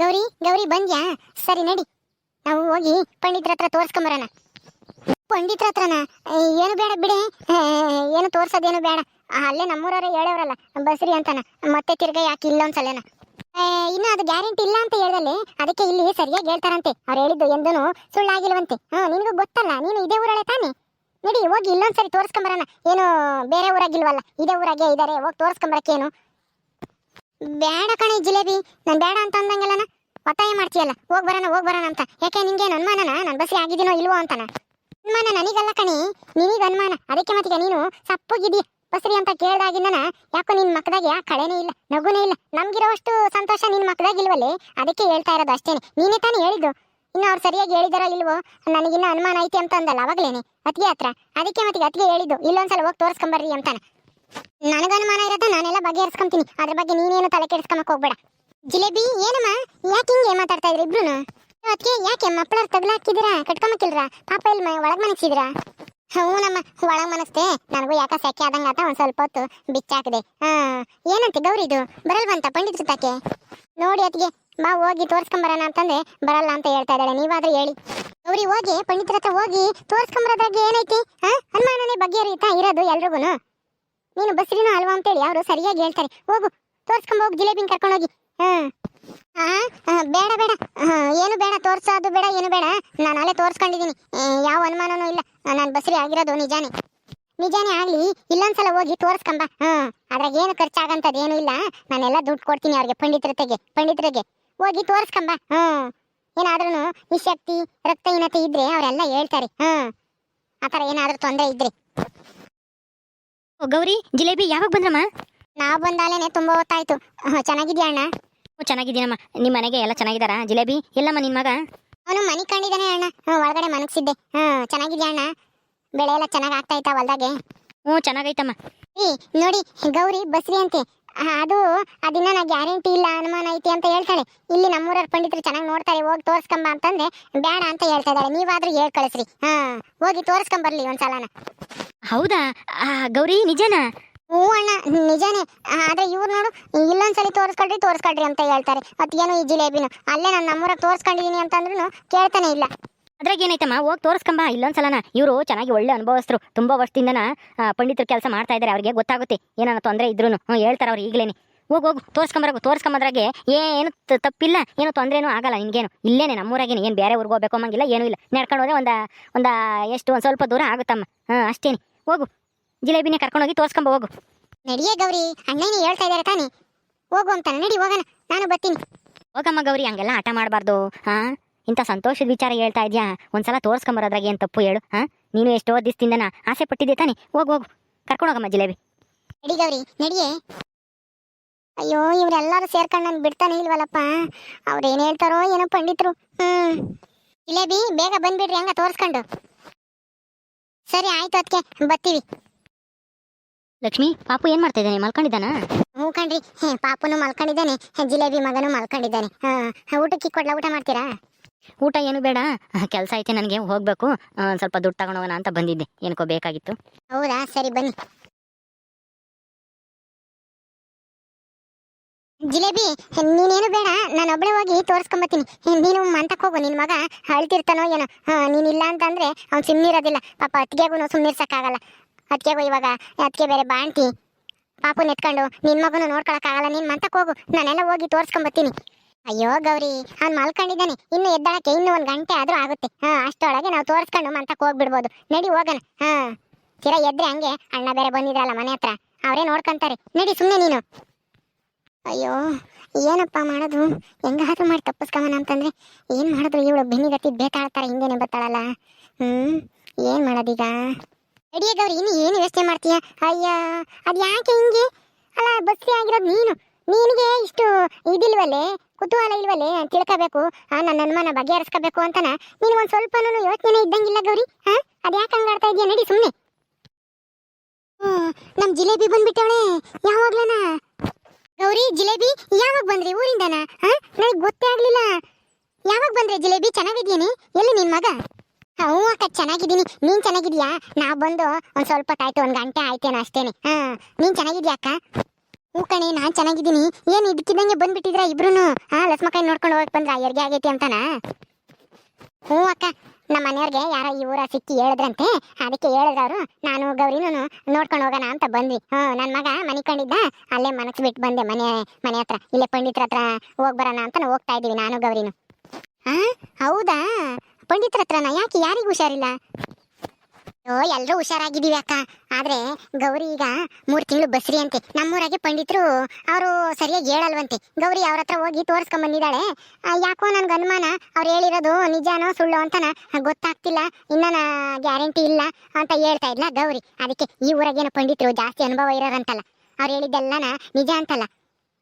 ಗೌರಿ ಗೌರಿ ಬಂದ್ಯಾ? ಸರಿ, ನಡಿ. ನಾವು ಹೋಗಿ ಪಂಡಿತರ ಹತ್ರ ತೋರಿಸ್ಕೊಂಬರೋಣ. ಪಂಡಿತರ ಹತ್ರನ? ಏನು ಬೇಡ ಬಿಡಿ. ಏನು ತೋರ್ಸೋದೇನು ಬೇಡ. ಅಲ್ಲೇ ನಮ್ಮೂರವ್ರೆ ಹೇಳವ್ರಲ್ಲ ಬಸ್ರಿ ಅಂತಾನ. ಮತ್ತೆ ತಿರ್ಗ ಯಾಕೆ ಇಲ್ಲ ಒಂದ್ಸಲೇನ? ಇನ್ನು ಅದು ಗ್ಯಾರಂಟಿ ಇಲ್ಲ ಅಂತ ಹೇಳ್ದಲ್ಲಿ, ಅದಕ್ಕೆ ಇಲ್ಲಿ ಸರಿಯಾಗಿ ಹೇಳ್ತಾರಂತೆ. ಅವ್ರು ಹೇಳಿದ್ದು ಎಂದೂ ಸುಳ್ಳಾಗಿಲ್ವಂತೆ. ಹಾ ನಿನಗೂ ಗೊತ್ತಲ್ಲ, ನೀನು ಇದೇ ಊರಳೆ ತಾನೆ? ನಡಿ, ಹೋಗಿ ಇಲ್ಲೊಂದ್ಸರಿ ತೋರಿಸ್ಕೊಂಬರೋಣ. ಏನು ಬೇರೆ ಊರಾಗಿಲ್ವಲ್ಲ, ಇದೇ ಊರಾಗೆ ಇದಾರೆ, ಹೋಗಿ ತೋರ್ಸ್ಕೊಂಬರಕ್ಕೇನು? ಬೇಡ ಕಣೆ ಜಿಲೇಬಿ. ನಾನು ಬೇಡ ಅಂತ ಅಂದಂಗೆಲ್ಲನ ಒತ್ತಾಯ ಮಾಡ್ತೀಯಲ್ಲ. ಹೋಗಿ ಬರೋಣ ಹೋಗಿ ಬರೋಣ ಅಂತ. ಯಾಕೆ ನಿಂಗೆ ಅನುಮಾನನ? ನಾನು ಬಸ್ ಆಗಿದ್ದೀನೋ ಇಲ್ವೋ ಅಂತಾನ? ಅನುಮಾನ ನನಗಲ್ಲ ಕಣಿ. ನಿನಗೆ ಅನುಮಾನ. ಅದಕ್ಕೆ ಮತ್ತೀಗ ನೀನು ಸಪ್ಪಗಿದ್ದೀಯ ಬಸ್ರಿ ಅಂತ ಕೇಳ್ದಾಗಿಂದನ ಯಾಕೋ ನಿನ್ ಮಕ್ಕದಾಗ ಕಳೆನೇ ಇಲ್ಲ, ನಗುನೇ ಇಲ್ಲ. ನಮ್ಗಿರೋವಷ್ಟು ಸಂತೋಷ ನಿನ್ ಮಕ್ಕದಾಗ ಇಲ್ವಲ್ಲೇ? ಅದಕ್ಕೆ ಹೇಳ್ತಾ ಇರೋದು ಅಷ್ಟೇನೆ. ನೀನೇ ತಾನೇ ಹೇಳಿದ್ದು. ಇನ್ನು ಅವ್ರು ಸರಿಯಾಗಿ ಹೇಳಿದಾರೋ ಇಲ್ವೋ? ನನಗಿನ್ನ ಅನುಮಾನ ಐತಿ ಅಂತ ಅಂದಲ್ಲ ಅವಾಗ್ಲೇನೆ. ಅತ್ತಿಗೆ ಹತ್ರ. ಅದಕ್ಕೆ ಮತ್ತೀಗ ಅತ್ತಿಗೆ ಹೇಳಿದ್ದು. ಇಲ್ಲೊಂದ್ಸಲ ಹೋಗಿ ತೋರಿಸ್ಕೊಂಬರ್ರಿ ಅಂತಾನ. ನನಗ ಅನುಮಾನ ಇರತ್ತೆ ನಾನೆಲ್ಲ ಬಗೆಹರಿಸ್ಕೊಂತೀನಿ. ಅದ್ರ ಬಗ್ಗೆ ನೀನೇನು ತಲೆ ಕೆಡಿಸ್ಕೊಂಬಕ್ ಹೋಗ್ಬೇಡ. ಜಿಲೇಬಿ, ಏನಮ್ಮ? ಯಾಕೆ ಹಿಂಗೆ ಮಾತಾಡ್ತಾ ಇದ್ರಿ ಇಬ್ರು ಅದಕ್ಕೆ ಯಾಕೆ ಮಕ್ಕಳ ತಗ್ಲಾಕಿದಿರಾ ಕಟ್ಕೊಂಬಕ್ಕಿಲ್ರ? ಪಾಪ ಇಲ್ಲಿ ಒಳಗ್ ಮನಗ್ಸಿದ್ರಾ? ಹ್ಞೂನಮ್ಮ ಒಳಗ್ ಮನಸ್ತೆ. ನನಗೂ ಯಾಕ ಸೆಕೆ ಆದಂಗ ಆತ, ಒಂದ್ ಸ್ವಲ್ಪ ಹೊತ್ತು ಬಿಚ್ಚಾಕದೆ. ಹಾ, ಏನಂತೆ ಗೌರಿದು ಬರಲ್ವಂತ ಪಂಡಿತ್ ಸುತ್ತಾಕೆ ನೋಡಿ ಅತ್ತಿಗೆ ಬಾ ಹೋಗಿ ತೋರ್ಸ್ಕೊಂಬರೋಣ ಅಂತಂದ್ರೆ ಬರಲ್ಲ ಅಂತ ಹೇಳ್ತಾ ಇದ್ದಾಳೆ. ನೀವಾದ್ರೂ ಹೇಳಿ. ಗೌರಿ, ಹೋಗಿ, ಪಂಡಿತರ ಹತ್ರ ಹೋಗಿ ತೋರ್ಸ್ಕೊಂಬರೋದ್ರಾಗ ಏನೈತಿ? ಹಾ, ಅನುಮಾನನೇ ಬಗೆಹರಿಯುತ್ತಾ ಇರೋದು ಎಲ್ರಿಗೂ ನೀನು ಬಸ್ರಿನೂ ಅಲ್ವಾ ಅಂತೇಳಿ ಅವರು ಸರಿಯಾಗಿ ಹೇಳ್ತಾರೆ. ಹೋಗು, ತೋರ್ಸ್ಕೊಂಡ್ ಹೋಗಿ ಜಿಲೇಬಿನ ಕರ್ಕೊಂಡೋಗಿ ಬೇಡ ಬೇಡ. ಏನು ಬೇಡ ತೋರ್ಸೋದು ಬೇಡ, ಏನು ಬೇಡ. ನಾನು ಅಲ್ಲೇ ತೋರ್ಸ್ಕೊಂಡಿದ್ದೀನಿ ಯಾವ ಅನುಮಾನನೂ ಇಲ್ಲ. ನಾನು ಬಸ್ರಿ ಆಗಿರೋದು ನಿಜಾನೇ. ನಿಜಾನೇ ಆಗಲಿ, ಇಲ್ಲೊಂದ್ಸಲ ಹೋಗಿ ತೋರ್ಸ್ಕೊಂಬ. ಹ್ಮ್ ಅದ್ರಾಗ ಏನು ಖರ್ಚಾಗಂಥದ್ದು ಏನೂ ಇಲ್ಲ. ನಾನೆಲ್ಲ ದುಡ್ಡು ಕೊಡ್ತೀನಿ ಅವ್ರಿಗೆ ಪಂಡಿತರತೆಗೆ ಪಂಡಿತರಿಗೆ ಹೋಗಿ ತೋರ್ಸ್ಕೊಂಬ. ಹ್ಮ್ ಏನಾದ್ರೂ ನಿಶಕ್ತಿ, ರಕ್ತಹೀನತೆ ಇದ್ರೆ ಅವರೆಲ್ಲ ಹೇಳ್ತಾರೆ. ಹಾಂ. ಆ ಥರ ಏನಾದರೂ ತೊಂದರೆ ಇದ್ರೆ. ಗೌರಿ ಜಿಲೇಬಿ ಯಾವಾಗ ಬಂದ್ರಮ್ಮ? ನಾವು ಬಂದಾಲೇನೆ ತುಂಬಾ ಹೊತ್ತಾಯ್ತು. ಚೆನ್ನಾಗಿದ್ಯಾ ಅಣ್ಣ? ಹ್ಞೂ ಚೆನ್ನಾಗಿದ್ದೀನಮ್ಮ. ನಿಮ್ಮ ಮನೆಗೆ ಎಲ್ಲ ಚೆನ್ನಾಗಿದ್ದಾರಾ ಜಿಲೇಬಿ? ಎಲ್ಲಮ್ಮ ನಿನ್ನ ಮಗ? ಅವನು ಮನೆ ಕಂಡಿದ್ದಾನೆ ಅಣ್ಣ. ಹ್ಮ್, ಒಳಗಡೆ ಮನಗ್ಸಿದ್ದೆ ಹ್ಞೂ ಚೆನ್ನಾಗಿದ್ಯಾ ಅಣ್ಣ? ಬೆಳೆ ಎಲ್ಲ ಚೆನ್ನಾಗಿ ಆಗ್ತಾ ಐತಾ ಹೊಲ್ದಾಗೆ? ಹ್ಞೂ ಚೆನ್ನಾಗೈತಮ್ಮ. ಈ ನೋಡಿ ಗೌರಿ ಬಸ್ರಿ ಅಂತೆ. ಅದು ಅದಿನ್ನ ನಾ ಗ್ಯಾರಂಟಿ ಇಲ್ಲ ಅನುಮಾನ ಐತಿ ಅಂತ ಹೇಳ್ತಾಳೆ. ಇಲ್ಲಿ ನಮ್ಮೂರ ಪಂಡಿತರು ಚೆನ್ನಾಗಿ ನೋಡ್ತಾರೆ ಹೋಗಿ ತೋರಿಸ್ಕೊಂಬ ಅಂತಂದ್ರೆ ಬೇಡ ಅಂತ ಹೇಳ್ತಾ ಇದ್ದಾಳೆ. ನೀವಾದ್ರೂ ಹೇಳಿ ಕಳಿಸ್ರಿ. ಹಾ ಹೋಗಿ ತೋರಿಸ್ಕೊಂಬರ್ಲಿ ಒಂದ್ಸಲನ. ಹೌದಾ? ಆ, ಗೌರಿ ನಿಜನಾ? ಹ್ಞೂ ಅಣ್ಣ ನಿಜಾನೇ. ಆದರೆ ಇವ್ರು ನೋಡು ಇಲ್ಲೊಂದ್ಸಲಿ ತೋರಿಸ್ಕೊಳ್ರಿ ತೋರಿಸ್ಕೊಳ್ರಿ ಅಂತ ಹೇಳ್ತಾರೆ. ಅದೇನು ಈ ಜಿಲೇಬಿನು? ಅಲ್ಲೇ ನಾನು ನಮ್ಮೂರಾಗ ತೋರಿಸ್ಕೊಂಡಿದ್ದೀನಿ ಅಂತಂದ್ರೂ ಕೇಳ್ತಾನೆ ಇಲ್ಲ. ಅದ್ರಾಗ ಏನೈತಮ್ಮ? ಹೋಗಿ ತೋರಿಸ್ಕೊಂಬ. ಇಲ್ಲೊಂದ್ಸಲನ ಇವರು ಚೆನ್ನಾಗಿ ಒಳ್ಳೆ ಅನುಭವಸ್ಥರು. ತುಂಬಾ ವರ್ಷದಿಂದನ ಪಂಡಿತರು ಕೆಲಸ ಮಾಡ್ತಾ ಇದ್ದಾರೆ ಅವ್ರಿಗೆ ಗೊತ್ತಾಗುತ್ತೆ. ಏನಾನ ತೊಂದರೆ ಇದ್ರು ಹೇಳ್ತಾರ ಅವ್ರು ಈಗಲೇನೆ. ಹೋಗಿ ಹೋಗು ತೋರಿಸ್ಕೊಂಬರಾಗು ತೋರಿಸ್ಕೊಂಬದ್ರಾಗೆ ಏನು ತಪ್ಪಿಲ್ಲ. ಏನು ತೊಂದರೆನೂ ಆಗಲ್ಲ ನಿನ್ಗೇನು. ಇಲ್ಲೇನೆ ನಮ್ಮೂರಾಗೇನೆ ಏನು ಬೇರೆ ಊರಿಗೆ ಹೋಗ್ಬೇಕು ಅನ್ನಂಗಿಲ್ಲ ಏನೂ ಇಲ್ಲ. ನಡ್ಕೊಂಡು ಹೋದ್ರೆ ಒಂದು ಒಂದು ಎಷ್ಟು ಒಂದು ಸ್ವಲ್ಪ ದೂರ ಆಗುತ್ತಮ್ಮ. ಹಾಂ ಅಷ್ಟೇನೆ. ಹೋಗು. ಜಿಲೇಬಿನೇ ಕರ್ಕೊಂಡೋಗಿ ತೋರಿಸ್ಕೊಂಬ ಹೋಗು. ನಡಿಯೇ ಗೌರಿ. ಅಣ್ಣನೇ ಹೇಳ್ತಾ ಇದ್ದಾರೆ ತಾನೇ. ಹೋಗು ಅಂತಾನೆ ನಡಿ ಹೋಗೋಣ. ನಾನು ಬರ್ತೀನಿ. ಹೋಗಮ್ಮ ಗೌರಿ ಹಂಗೆಲ್ಲ ಆಟ ಮಾಡಬಾರ್ದು. ಹಾ? ಇಂಥ ಸಂತೋಷದ ವಿಚಾರ ಹೇಳ್ತಾ ಇದ್ಯಾ? ಒಂದ್ಸಲ ತೋರಿಸ್ಕೊಂಬರೋದ್ರಾಗ ಏನು ತಪ್ಪು ಹೇಳು ಹಾ? ನೀನು ಎಷ್ಟೋ ದಿವಸದಿಂದನ ಆಸೆ ಪಟ್ಟಿದ್ದೆ ತಾನೆ. ಹೋಗು ಹೋಗು. ಕರ್ಕೊಂಡೋಗಮ್ಮ ಜಿಲೇಬಿ. ನಡಿ ಗೌರಿ ನಡಿಯೇ. ಅಯ್ಯೋ ಇವರೆಲ್ಲರೂ ಸೇರ್ಕೊಂಡು ನಾನು ಬಿಡ್ತಾನೆ ಇಲ್ವಲ್ಲಪ್ಪ? ಅವ್ರು ಏನು ಹೇಳ್ತಾರೋ ಏನೋ ಪಂಡಿತರು. ಹ್ಞೂ ಜಿಲೇಬಿ ಬೇಗ ಬಂದ್ಬಿಡ್ರಿ ಹಂಗ ತೋರಿಸ್ಕೊಂಡು. ಸರಿ ಆಯ್ತು ಅದಕ್ಕೆ ಬರ್ತೀವಿ. ಲಕ್ಷ್ಮಿ ಪಾಪು ಏನ್ ಮಾಡ್ತಾ ಇದ್ದಾನೆ? ಮಲ್ಕೊಂಡಿದ್ದಾನ? ಹ್ಞೂ ಕಣ್ರಿ. ಹೇ ಪಾಪುನು ಮಲ್ಕೊಂಡಿದ್ದಾನೆ ಜಿಲೇಬಿ ಮಗನು ಮಲ್ಕೊಂಡಿದ್ದಾನೆ. ಹಾಂ ಊಟಕ್ಕೆ ಕೊಡ್ಲಾ? ಊಟ ಮಾಡ್ತೀರಾ? ಊಟ ಏನು ಬೇಡ. ಕೆಲಸ ಐತೆ ನನಗೆ, ಹೋಗ್ಬೇಕು. ಸ್ವಲ್ಪ ದುಡ್ಡು ತಗೊಂಡೋಗೋಣ ಅಂತ ಬಂದಿದ್ದೆ. ಏನಕ್ಕೋ ಬೇಕಾಗಿತ್ತು. ಹೌದಾ? ಸರಿ, ಬನ್ನಿ. ಜಿಲೇಬಿ, ನೀನೇನು ಬೇಡ. ನಾನು ಒಬ್ಳೆ ಹೋಗಿ ತೋರಿಸ್ಕೊಂಬತ್ತೀನಿ. ನೀನು ಮಂತಕ್ಕೆ ಹೋಗು. ನಿನ್ನ ಮಗ ಅಳ್ತಿರ್ತಾನೋ ಏನೋ. ನೀನಿಲ್ಲ ಅಂತಂದ್ರೆ ಅವ್ನು ಸುಮ್ಮನಿರೋದಿಲ್ಲ ಪಾಪ ಅತ್ತಿಗೆಗೂ ಸುಮ್ಮನಿರ್ಸೋಕ್ಕಾಗಲ್ಲ ಅತ್ತಿಗೆಗೂ ಇವಾಗ ಅತ್ತಿಗೆ ಬೇರೆ ಬಾಣ್ತಿ. ಪಾಪು ನೆತ್ಕೊಂಡು ನಿನ್ನ ಮಗನೂ ನೋಡ್ಕೊಳಕ್ಕಾಗಲ್ಲ. ನೀನು ಮಂತಕ್ಕೆ ಹೋಗು. ನಾನೆಲ್ಲ ಹೋಗಿ ತೋರಿಸ್ಕೊಂಬತ್ತೀನಿ. ಅಯ್ಯೋ ಗೌರಿ, ಅವ್ನು ಮಲ್ಕೊಂಡಿದ್ದಾನೆ. ಇನ್ನು ಎದ್ದಾಳಕ್ಕೆ ಇನ್ನು ಒಂದು ಗಂಟೆ ಆದರೂ ಆಗುತ್ತೆ. ಹಾ, ಅಷ್ಟೊಳಗೆ ನಾವು ತೋರಿಸ್ಕೊಂಡು ಮಂತಕ್ಕೆ ಹೋಗ್ಬಿಡ್ಬೋದು. ನಡಿ ಹೋಗೋಣ. ಹಾ. ತೀರ ಎದ್ರೆ ಹಂಗೆ ಅಣ್ಣ ಬೇರೆ ಬಂದಿದ್ರಲ್ಲ ಮನೆ ಹತ್ರ. ಅವರೇ ನೋಡ್ಕೊಂತಾರೆ. ನಡಿ ಸುಮ್ಮನೆ ನೀನು. ಅಯ್ಯೋ, ಏನಪ್ಪ ಮಾಡೋದು? ಹೆಂಗಾದ್ರೂ ಮಾಡಿ ತಪ್ಪಿಸ್ಕೊಂಬನ ಅಂತಂದ್ರೆ ಏನು ಮಾಡಿದ್ರು ಇವಳು ಬೆನ್ನಿಗತ್ತಿ ಬೇತಾಳ್ತಾರೆ ಹಿಂಗೇನೆ ಬತ್ತಾಳಲ್ಲ ಹ್ಮ್, ಏನು ಮಾಡೋದೀಗ? ಗೌರಿ, ಇನ್ನು ಏನು ವ್ಯವಸ್ಥೆ ಮಾಡ್ತೀಯಾ? ಅಯ್ಯ ಅದು ಯಾಕೆ ಹಿಂಗೆ? ಅಲ್ಲ ಬಸ್ಸಿ ಆಗಿರೋದು ನೀನು. ನಿನಗೆ ಇಷ್ಟು ಇದಿಲ್ವಲ್ಲೇ, ಕುತೂಹಲ ಇಲ್ವಲ್ಲೇ ತಿಳ್ಕೋಬೇಕು ನನ್ನ ಅನುಮಾನ ಬಗೆಹರಿಸ್ಕೋಬೇಕು ಅಂತನ? ನೀನು ಒಂದ್ ಸ್ವಲ್ಪನೂ ಯೋಚನೆ ಇದ್ದಂಗಿಲ್ಲ ಗೌರಿ ಹಾ ಅದ್ ಯಾಕೆ ಹಂಗಾಡ್ತಾ ಇದೆಯಾ ನಡಿ ಸುಮ್ಮನೆ ನಮ್ ಜಿಲೇಬಿ ಬಂದ್ಬಿಟ್ಟವಳೆ, ಯಾವಾಗ್ಲನ? ಗೌರಿ, ಜಿಲೇಬಿ, ಯಾವಾಗ ಬಂದ್ರಿ ಊರಿಂದನ ನನಗೆ ಗೊತ್ತೇ ಆಗ್ಲಿಲ್ಲ. ಯಾವಾಗ ಬಂದ್ರೆ ಜಿಲೇಬಿ ಚೆನ್ನಾಗಿದ್ದೀನಿ ಎಲ್ಲಿ ನಿನ್ ಮಗ? ಹ್ಞೂ ಅಕ್ಕ, ಚೆನ್ನಾಗಿದ್ದೀನಿ. ನೀನ್ ಚೆನ್ನಾಗಿದ್ಯಾ? ನಾ ಬಂದು ಒಂದ್ ಸ್ವಲ್ಪ ಹೊತ್ತಾಯ್ತು ಒಂದ್ ಗಂಟೆ ಆಯ್ತೇನೋ ಅಷ್ಟೇನೆ. ಹಾ ನೀನ್ ಚೆನ್ನಾಗಿದ್ಯಾ ಅಕ್ಕ? ಹ್ಞೂ ಕಣೆ, ನಾನು ಚೆನ್ನಾಗಿದ್ದೀನಿ. ಏನು ಇದಕ್ಕಿದ್ದಂಗೆ ಬಂದ್ಬಿಟ್ಟಿದ್ರ ಇಬ್ರು ಹಾಂ ಲಸ್ಮಕಾಯಿ ನೋಡ್ಕೊಂಡು ಹೋಗಕ್ಕೆ ಬಂದ್ರ? ಎರ್ಗೆ ಆಗೈತಿ ಅಂತಾನ? ಹ್ಞೂ ಅಕ್ಕ ನಮ್ಮ ಮನೆಯವ್ರಿಗೆ ಯಾರೋ ಈ ಊರ ಸಿಕ್ಕಿ ಹೇಳಿದ್ರಂತೆ. ಅದಕ್ಕೆ ಹೇಳಿದ್ರ ಅವರು. ನಾನು ಗೌರಿನೂ ನೋಡ್ಕೊಂಡು ಹೋಗೋಣ ಅಂತ ಬಂದ್ವಿ. ಹ್ಞೂ ನನ್ನ ಮಗ ಮನೆ ಕಂಡಿದ್ದ. ಅಲ್ಲೇ ಮನಸ್ಸು ಬಿಟ್ಟು ಬಂದೆ ಮನೆ ಮನೆ ಹತ್ರ. ಇಲ್ಲೇ ಪಂಡಿತರ ಹತ್ರ ಹೋಗ್ ಬರೋಣ ಅಂತ ಹೋಗ್ತಾ ಇದೀವಿ ನಾನು ಗೌರಿನು. ಹಾಂ ಹೌದಾ? ಪಂಡಿತರ ಹತ್ರನ? ಯಾಕೆ ಯಾರಿಗೂ ಹುಷಾರಿಲ್ಲ? ಎಲ್ಲರೂ ಹುಷಾರಾಗಿದ್ದೀವಿ ಅಕ್ಕ. ಆದ್ರೆ ಗೌರಿ ಈಗ ಮೂರು ತಿಂಗಳು ಬಸ್ರಿ ಅಂತೆ ನಮ್ಮೂರಾಗೆ ಪಂಡಿತರು ಅವರು ಸರಿಯಾಗಿ ಹೇಳಲ್ವಂತೆ. ಗೌರಿ ಅವ್ರ ಹತ್ರ ಹೋಗಿ ತೋರಿಸ್ಕೊಂಡ್ ಬಂದಿದ್ದಾಳೆ ಯಾಕೋ ನನ್ಗೆ ಅನುಮಾನ. ಅವ್ರು ಹೇಳಿರೋದು ನಿಜಾನೋ ಸುಳ್ಳು ಅಂತನ ಗೊತ್ತಾಗ್ತಿಲ್ಲ. ಇನ್ನ ಗ್ಯಾರಂಟಿ ಇಲ್ಲ ಅಂತ ಹೇಳ್ತಾ ಇದ್ಲ ಗೌರಿ. ಅದಕ್ಕೆ ಈ ಊರಾಗೇನೋ ಪಂಡಿತರು ಜಾಸ್ತಿ ಅನುಭವ ಇರೋರಂತಲ್ಲ. ಅವ್ರು ಹೇಳಿದ್ದೆಲ್ಲನ ನಿಜ ಅಂತಲ್ಲ.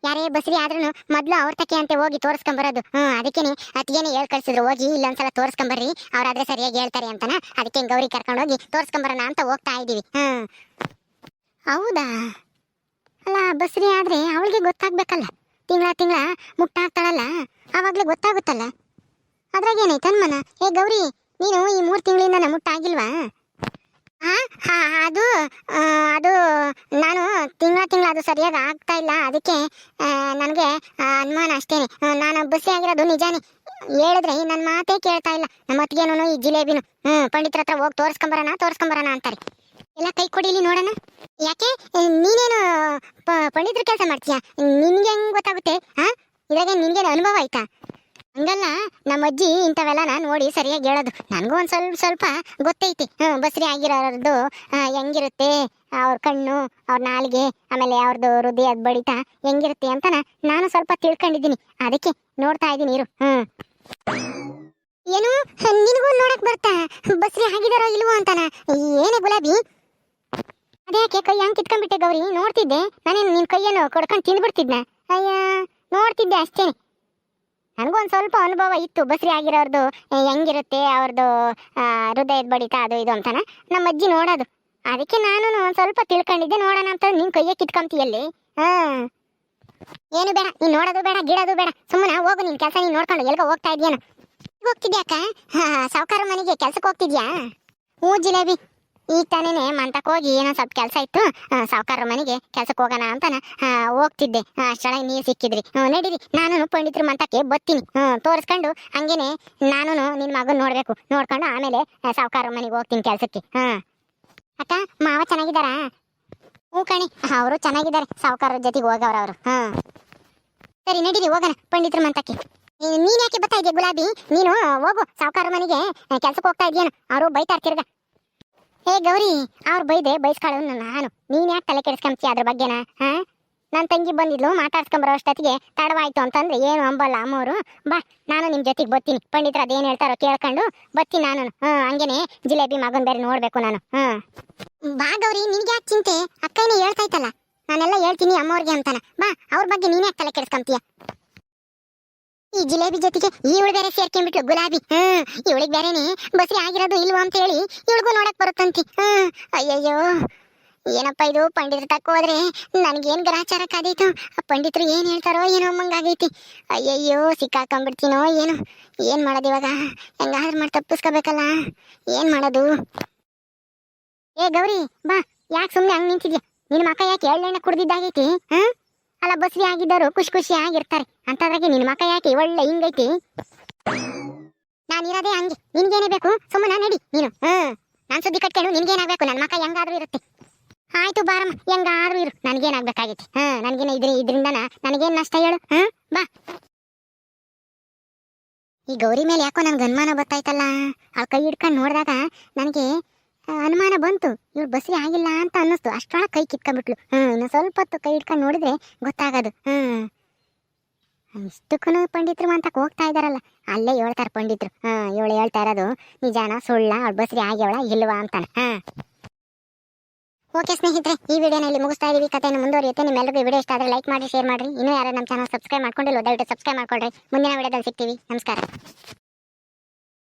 ಯಾರೇ ಬಸ್ರಿ ಆದ್ರೂ ಮೊದ್ಲು ಅವ್ರ ತಕ್ಕೆ ಅಂತ ಹೋಗಿ ತೋರಿಸ್ಕೊಂಬರೋದು. ಹ್ಮ್ ಅದಕ್ಕೇನೆ ಅತಿಗೇನೆ ಹೇಳ್ ಕಳ್ಸಿದ್ರು, ಹೋಗಿ ಇಲ್ಲೊಂದ್ಸಲ ತೋರಿಸ್ಕೊಂಬರ್ರಿ ಅವ್ರಾದ್ರೆ ಸರಿಯಾಗಿ ಹೇಳ್ತಾರೆ ಅಂತನ, ಅದಕ್ಕೆ ಗೌರಿ ಕರ್ಕೊಂಡು ಹೋಗಿ ತೋರಿಸ್ಕೊಂಬರೋಣ ಅಂತ ಹೋಗ್ತಾ ಇದ್ದೀವಿ ಹ್ಮ್. ಹೌದಾ? ಅಲ್ಲ, ಬಸ್ರಿ ಆದ್ರೆ ಅವಳಿಗೆ ಗೊತ್ತಾಗ್ಬೇಕಲ್ಲ, ತಿಂಗಳ ತಿಂಗಳ ಮುಟ್ಟಾಗ್ತಾಳಲ್ಲ ಆವಾಗಲೇ ಗೊತ್ತಾಗುತ್ತಲ್ಲ. ಅದ್ರಾಗೇನೆ ಅನ್ಮನ? ಏ ಗೌರಿ, ನೀನು ಈ ಮೂರು ತಿಂಗಳಿಂದ ಮುಟ್ಟಾಗಿಲ್ವಾ? ಅದು ಅದು ನಾನು ತಿಂಗಳ ತಿಂಗಳ ಅದು ಸರಿಯಾಗಿ ಆಗ್ತಾ ಇಲ್ಲ. ಅದಕ್ಕೆ ನನಗೆ ಅನುಮಾನ ಅಷ್ಟೇನೆ. ನಾನು ಆಗಿರೋದು ನಿಜಾನೇ. ಹೇಳಿದ್ರೆ ನನ್ನ ಮಾತೇ ಕೇಳ್ತಾ ಇಲ್ಲ. ನಮ್ಮ ಅತ್ತಿಗೆನೂ ಈ ಜಿಲೇಬಿನು. ಹ್ಞೂ ಪಂಡಿತರ ಹತ್ರ ಹೋಗಿ ತೋರಿಸ್ಕೊಂಬರೋಣ ತೋರಿಸ್ಕೊಂಬರೋಣ ಅಂತಾರೆ. ಎಲ್ಲ ಕೈ ಕೊಡಿಲಿ ನೋಡೋಣ. ಯಾಕೆ? ನೀನೇನು ಪಂಡಿತರ ಕೆಲಸ ಮಾಡ್ತೀಯಾ? ನಿನ್ಗೆ ಹೆಂಗ್ ಗೊತ್ತಾಗುತ್ತೆ? ಹಾ ಇವಾಗ ನಿನ್ಗೇನು ಅನುಭವ ಆಯ್ತಾ? ಹಂಗಲ್ಲ ನಮ್ಮ ಅಜ್ಜಿ ಇಂಥವೆಲ್ಲನ ನೋಡಿ ಸರಿಯಾಗಿ ಹೇಳೋದು. ನನಗೂ ಒಂದು ಸ್ವಲ್ಪ ಸ್ವಲ್ಪ ಗೊತ್ತೈತಿ. ಹ್ಞೂ ಬಸ್ರಿ ಆಗಿರೋದು ಹೆಂಗಿರುತ್ತೆ? ಅವ್ರ ಕಣ್ಣು, ಅವ್ರ ನಾಲಿಗೆ, ಆಮೇಲೆ ಅವ್ರದ್ದು ಹೃದಯದ ಬಡಿತ ಹೆಂಗಿರುತ್ತೆ ಅಂತ ನಾನು ಸ್ವಲ್ಪ ತಿಳ್ಕೊಂಡಿದ್ದೀನಿ. ಅದಕ್ಕೆ ನೋಡ್ತಾ ಇದ್ದೀನಿ, ಇರು. ಹ್ಞೂ ಏನು? ನಿನಗೂ ನೋಡಕ್ ಬರ್ತಾ? ಬಸ್ರಿ ಆಗಿದಾರೋ ಇಲ್ವೋ ಅಂತಾನ? ಏನೇ ಗುಲಾಬಿ? ಅದ್ಯಾಕೆ ಕೈ ಹಂಗೆ ಕಿತ್ಕೊಂಡ್ಬಿಟ್ಟೆ ಗೌರಿ? ನೋಡ್ತಿದ್ದೆ. ನಾನೇನು ನಿನ್ನ ಕೈಯನ್ನು ಕೊಡ್ಕೊಂಡು ತಿಂದ್ಬಿಡ್ತಿದ್ನ? ಅಯ್ಯ, ನೋಡ್ತಿದ್ದೆ ಅಷ್ಟೇನೆ ನನಗೂ ಒಂದು ಸ್ವಲ್ಪ ಅನುಭವ ಇತ್ತು. ಬಸ್ರಿ ಆಗಿರೋರ್ದು ಹೆಂಗಿರುತ್ತೆ ಅವ್ರದ್ದು ಹೃದಯದ ಬಡಿತ ಅದು ಇದು ಅಂತಾನೆ. ನಮ್ಮ ಅಜ್ಜಿ ನೋಡೋದು. ಅದಕ್ಕೆ ನಾನು ಒಂದು ಸ್ವಲ್ಪ ತಿಳ್ಕೊಂಡಿದ್ದೆ. ನೋಡೋಣ ಅಂತ ನಿನ್ ಕೈಯೇ ಕಿತ್ಕೊಂತೀಯಲ್ಲಿ ಹಾ. ಏನು ಬೇಡ, ನೀನ್ ನೋಡೋದು ಬೇಡ, ಗಿಡೋದು ಬೇಡ. ಸುಮ್ಮನೆ ಹೋಗು, ನಿನ್ ಕೆಲಸ ನೀನ್ ನೋಡ್ಕೊಂಡು ಎಲ್ಗೋ ಹೋಗ್ತಾ ಇದೆಯೇನು. ಹೋಗ್ತಿದ್ಯಾಕ ಸಾವುಕಾರ ಮನೆಗೆ ಕೆಲ್ಸಕ್ಕೆ ಹೋಗ್ತಿದ್ಯಾ? ಹ್ಞೂ ಜಿಲೇಬಿ. ಈಗ ತಾನೇನೆ ಮಂತಕ್ಕೆ ಹೋಗಿ ಏನೋ ಸ್ವಲ್ಪ ಕೆಲಸ ಇತ್ತು. ಸಾವುಕಾರ ಮನೆಗೆ ಕೆಲಸಕ್ಕೆ ಹೋಗೋಣ ಅಂತ ಹೋಗ್ತಿದ್ದೆ. ಅಷ್ಟೊಳಗೆ ನೀವು ಸಿಕ್ಕಿದ್ರಿ. ಹ್ಞೂ ನಡೀರಿ. ನಾನು ಪಂಡಿತರ ಮಂತಕ್ಕೆ ಬತ್ತೀನಿ. ಹ್ಞೂ ತೋರಿಸ್ಕೊಂಡು ಹಂಗೇನೆ ನಾನು ನಿನ್ನ ಮಗನ ನೋಡಬೇಕು. ನೋಡ್ಕೊಂಡು ಆಮೇಲೆ ಸಾವುಕಾರ ಮನೆಗೆ ಹೋಗ್ತೀನಿ ಕೆಲಸಕ್ಕೆ. ಅಕ್ಕ, ಮಾವ ಚೆನ್ನಾಗಿದ್ದಾರಾ? ಹ್ಞೂ ಕಣಿ. ಅವರು ಚೆನ್ನಾಗಿದ್ದಾರೆ. ಸಾವುಕಾರರ ಜೊತೆಗೆ ಹೋಗವ್ರ ಅವರು. ಹಾಂ. ಸರಿ, ನಡೀರಿ, ಹೋಗೋಣ ಪಂಡಿತರ ಮಂತಕ್ಕೆ ನೀನ್ ಯಾಕೆ ಬರ್ತಾ ಇದೆಯಾ ಗುಲಾಬಿ? ನೀನು, ಹೋಗು. ಸಾವುಕಾರ ಮನೆಗೆ ಕೆಲಸಕ್ಕೆ ಹೋಗ್ತಾ ಇದೆಯೇನು. ಅವರು ಬೈತಾ ತಿರ್ಗ. ಹೇ ಗೌರಿ, ಅವ್ರು ಬೈದೆ ಬೈಸ್ಕೊಳ್ಳೋ ನಾನು ನೀನ್ ಯಾಕೆ ತಲೆ ಕೆಡಿಸ್ಕೊಂತೀಯ ಅದ್ರ ಬಗ್ಗೆನ, ಹಾ? ನನ್ನ ತಂಗಿ ಬಂದಿದ್ಲು ಮಾತಾಡ್ಸ್ಕೊಂಬರೋ ಅಷ್ಟೊತ್ತಿಗೆ ತಡವಾಯ್ತು ಅಂತಂದ್ರೆ ಏನು ಅಂಬಲ್ಲ ಅಮ್ಮವರು ಬಾ, ನಾನು ನಿಮ್ ಜೊತೆಗೆ ಬರ್ತೀನಿ. ಪಂಡಿತರ ಅದೇನು ಹೇಳ್ತಾರೋ ಕೇಳ್ಕೊಂಡು ಬರ್ತೀನಿ ನಾನು. ಹ್ಞೂ ಹಂಗೇನೆ ಜಿಲೇಬಿ ಮಗನ್ ಬೇರೆ ನೋಡ್ಬೇಕು ನಾನು. ಹ್ಞೂ ಬಾ ಗೌರಿ, ನಿನ್ಗೆ ಯಾಕೆ ಚಿಂತೆ? ಅಕ್ಕನೇ ಹೇಳ್ತಾ ಇತ್ತಲ್ಲ. ನಾನೆಲ್ಲ ಹೇಳ್ತೀನಿ ಅಮ್ಮವ್ರಿಗೆ ಅಂತಾನ. ಬಾ, ಅವ್ರ ಬಗ್ಗೆ ನೀನೇ ತಲೆ ಕೆಡಿಸ್ಕೊಂತೀಯ ಈ ಜಿಲೇಬಿ ಜೊತೆಗೆ ಇವಳು ಬೇರೆ ಸೇರ್ಕೊಂಡ್ಬಿಟ್ಲು, ಗುಲಾಬಿ. ಹ್ಮ್ ಇವಳಿಗೆ ಬೇರೆನೆ ಬಸ್ರಿ ಆಗಿರೋದು ಇಲ್ವಾ ಅಂತ ಹೇಳಿ ಇವಳಿಗೂ ನೋಡಕ್ ಬರುತ್ತಂತಿ. ಹ್ಮ್ ಅಯ್ಯಯ್ಯೋ. ಏನಪ್ಪ ಇದು, ಪಂಡಿತರ ತಕ್ಕ ಹೋದ್ರೆ ನನ್ಗೇನ್ ಗ್ರಾಚಾರ ಕಾದೀತು? ಆ ಪಂಡಿತರು ಏನ್ ಹೇಳ್ತಾರೋ ಏನೋ ಅಮ್ಮಂಗಾಗೈತಿ ಅಯ್ಯಯ್ಯೋ, ಸಿಕ್ಕಾಕೊಂಡ್ಬಿಡ್ತೀನೋ ಏನು. ಏನ್ ಮಾಡೋದು ಇವಾಗ? ಹೆಂಗಾದ್ರೂ ಮಾಡಿ ತಪ್ಪಿಸ್ಕೋಬೇಕಲ್ಲ. ಏನ್ ಮಾಡೋದು? ಏ ಗೌರಿ, ಬಾ. ಯಾಕೆ ಸುಮ್ಮನೆ ಹಂಗೆ ನಿಂತಿದ್ಯಾ? ನಿನ್ನ ಮಕ್ಕ ಯಾಕೆ ಎಳ್ಳೆಣ್ಣೆ ಕುಡ್ದಿದ್ದಾಗೈತಿ? ಹಾ? ಅಲ್ಲ ಬಸ್ರಿ ಆಗಿದ್ದರು ಖುಷಿ ಖುಷಿಯಾಗಿರ್ತಾರೆ ಅಂತದ್ರಾಗೆ ನಿನ್ ಮಕ ಯಾಕೆ ಒಳ್ಳೆ ಹಿಂಗೈತಿ? ನಾನಿರೋದೇ ಹಂಗೆ. ನಿನ್ಗೇನೇ ಬೇಕು? ಸುಮ್ಮನೆ ನಡಿ, ನೀನು. ಹ್ಮ್ ನಾನ್ ಸುದ್ದಿ ಕಟ್ಕೊಂಡು ನಿನ್ಗೇನಾಗ್ಬೇಕು? ನನ್ನ ಮಕ ಹೆಂಗಾದ್ರೂ ಇರುತ್ತೆ. ಆಯ್ತು ಬಾರಮ್ಮ, ಹೆಂಗಾದ್ರೂ ಇರು. ನನ್ಗೇನಾಗ್ಬೇಕಾಗೈತಿ ಹಾ ನನ್ಗೇನ ಇದ್ರ, ಇದ್ರಿಂದನ ನನಗೇನ್ ನಷ್ಟ ಹೇಳು? ಹಾ ಬಾ. ಈ ಗೌರಿ ಮೇಲೆ ಯಾಕೋ ನನ್ಗೆ ಅನುಮಾನ ಗೊತ್ತಾಯ್ತಲ್ಲ ಅವಳ ಕೈ ಹಿಡ್ಕೊಂಡು ನೋಡಿದಾಗ ನನಗೆ ಅನುಮಾನ ಬಂತು. ಇವ್ಳು ಬಸ್ರಿ ಆಗಿಲ್ಲ ಅಂತ ಅನ್ನಿಸ್ತು. ಅಷ್ಟೊಳಗೆ ಕೈ ಕಿತ್ಕೊಂಡ್ಬಿಟ್ಲು. ಹ್ಮ್, ಇನ್ನು ಸ್ವಲ್ಪ ಹೊತ್ತು ಕೈ ಹಿಡ್ಕೊಂಡು ನೋಡಿದ್ರೆ ಗೊತ್ತಾಗೋದು. ಹ್ಮ್. ಇಷ್ಟಕ್ಕೂ ಪಂಡಿತರು ಅಂತ ಹೋಗ್ತಾ ಇದಾರಲ್ಲ ಅಲ್ಲೇ ಹೇಳ್ತಾರೆ ಪಂಡಿತರು. ಹಾ ಇವಳು ಹೇಳ್ತಾ ಇರೋದು, ನಿಜಾನ, ಸುಳ್ಳ, ಅವಳು ಬಸ್ರಿ ಆಗ್ಯವಳ, ಇಲ್ವಾ ಅಂತಾನೆ. ಹಾ ಓಕೆ ಸ್ನೇಹಿತರೆ, ಈ ವಿಡಿಯೋನ ಇಲ್ಲಿ ಮುಗಿಸ್ತಾ ಇದೀವಿ. ಕಥೆಯನ್ನು ಮುಂದುವರಿಯುತ್ತೆ. ನಿಮ್ಮೆಲ್ಲರಿಗೂ ವಿಡಿಯೋ ಇಷ್ಟ ಆದರೆ ಲೈಕ್ ಮಾಡಿ, ಶೇರ್ ಮಾಡಿ. ಇನ್ನೂ ಯಾರು ನಮ್ಮ ಚಾನಲ್ ಸಬ್ಸ್ಕ್ರೈಬ್ ಮಾಡ್ಕೊಂಡಿಲ್ಲ ದಯವಿಟ್ಟು ಸಬ್ಸ್ಕ್ರೈಬ್ ಮಾಡ್ಕೊಳ್ರಿ. ಮುಂದಿನ ವಿಡಿಯೋದಲ್ಲಿ ಸಿಗ್ತೀವಿ. ನಮಸ್ಕಾರ.